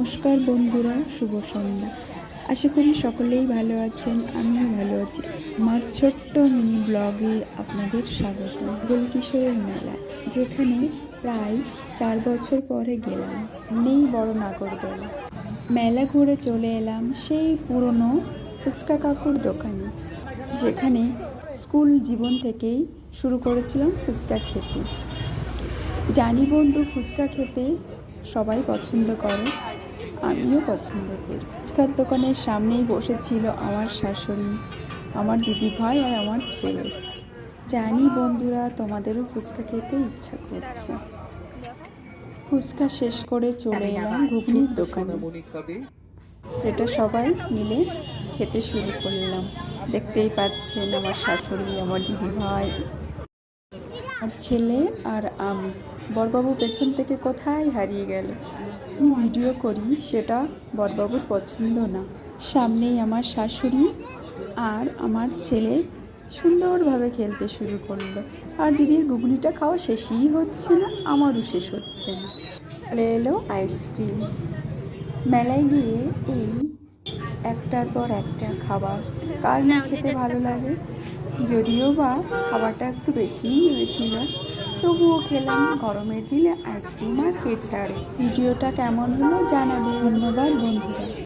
নমস্কার বন্ধুরা, শুভ সন্ধ্যা। আশা করি সকলেই ভালো আছেন, আমিও ভালো আছি। আমার ছোট্ট মিনি ব্লগে আপনাদের স্বাগত। গোলকিশোরের মেলা, যেখানে প্রায় চার বছর পরে গেলাম, নেই বড় নাগরদোলা। মেলা ঘুরে চলে এলাম সেই পুরনো ফুচকা কাকুর দোকানে, যেখানে স্কুল জীবন থেকেই শুরু করেছিলাম ফুচকা খেতে। জানি বন্ধু, ফুচকা খেতে সবাই পছন্দ করে। আমিও পছন্দ করি। ফুচকার দোকানের সামনেই বসেছিল আমার শাশুড়ি, আমার দিদি ভাই আর আমার ছেলে। জানি বন্ধুরা, তোমাদেরও ফুচকা খেতে ইচ্ছা করছে। ফুচকা শেষ করে চলে এলাম ঘুগনির দোকানে। এটা সবাই মিলে খেতে শুরু করলাম। দেখতেই পাচ্ছেন আমার শাশুড়ি, আমার দিদি ভাই আর ছেলে আর আমি। বরবাবু পেছন থেকে কোথায় হারিয়ে গেল? ভিডিও করি, সেটা বরবাবুর পছন্দ না। সামনেই আমার শাশুড়ি আর আমার ছেলে সুন্দরভাবে খেলতে শুরু করল। আর দিদির ঘুগনিটা খাওয়া শেষই হচ্ছে না, আমারও শেষ হচ্ছে না। এলো আইসক্রিম মেলায় গিয়ে এই একটার পর একটা খাবার কার খেতে ভালো লাগে? যদিও বা খাবারটা একটু বেশিই হয়েছিল তবুও খেলাম গরমের দিলে আইসক্রিম আর কে ছাড়ে। ভিডিওটা কেমন হলো জানাবে ধন্যবাদ বন্ধুরা।